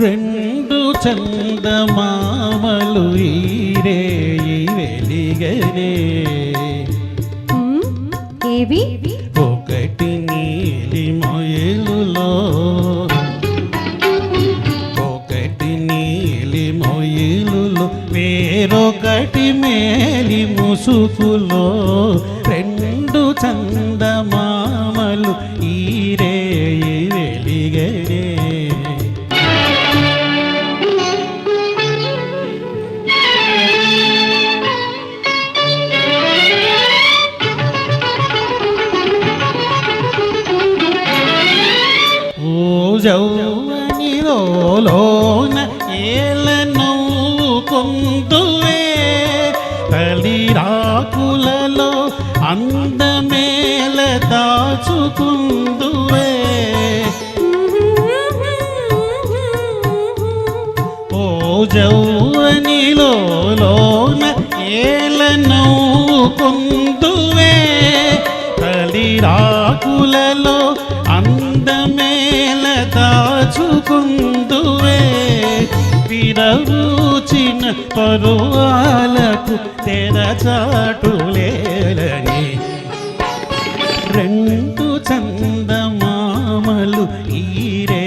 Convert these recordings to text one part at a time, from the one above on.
రెండు చందమామలు ఈరే వెలిగనే. ఏవి? ఒకటి నీలి మొయలులో. ఒకటి నీలి మొయలులో వేరొకటి మేలి ముసుకులో రెండు చందమామలు ఈరే వెలిగనే. జౌవనిలోన లోన ఏల నువ్వు కొందువే తలిరాకులలో అందమేల దాచుకుందువే ఓ జౌవనిలోన లోన ఏల నువ్వు కొందువే తలిరాకులలో అందమేల దాచుకుందువే విరవూచిన పరువాలకు తెరచాటులేలని రెండు చందమామలు ఈరే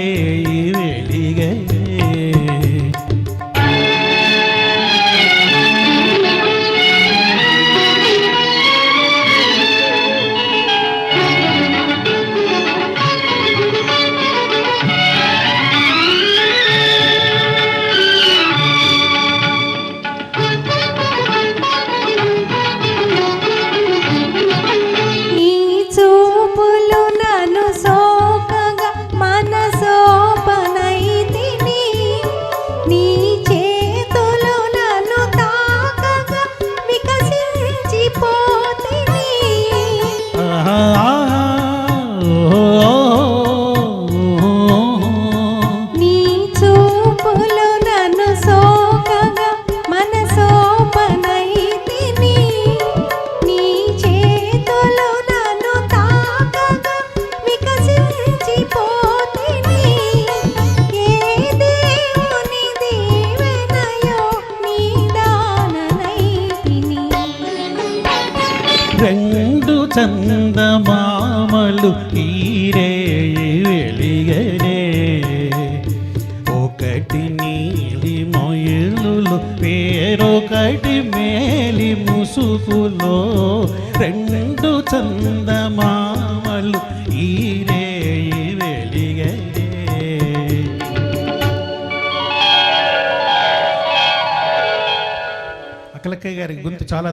చందమామలు తీరే వెలిగనే. ఒకటి నీలి మొయలులు పేరొకటి మేలి ముసుగులో. రెండు చందమామలు ఈరే వెలిగనే. అక్కలక్కయ్య గారి గొంతు చాలా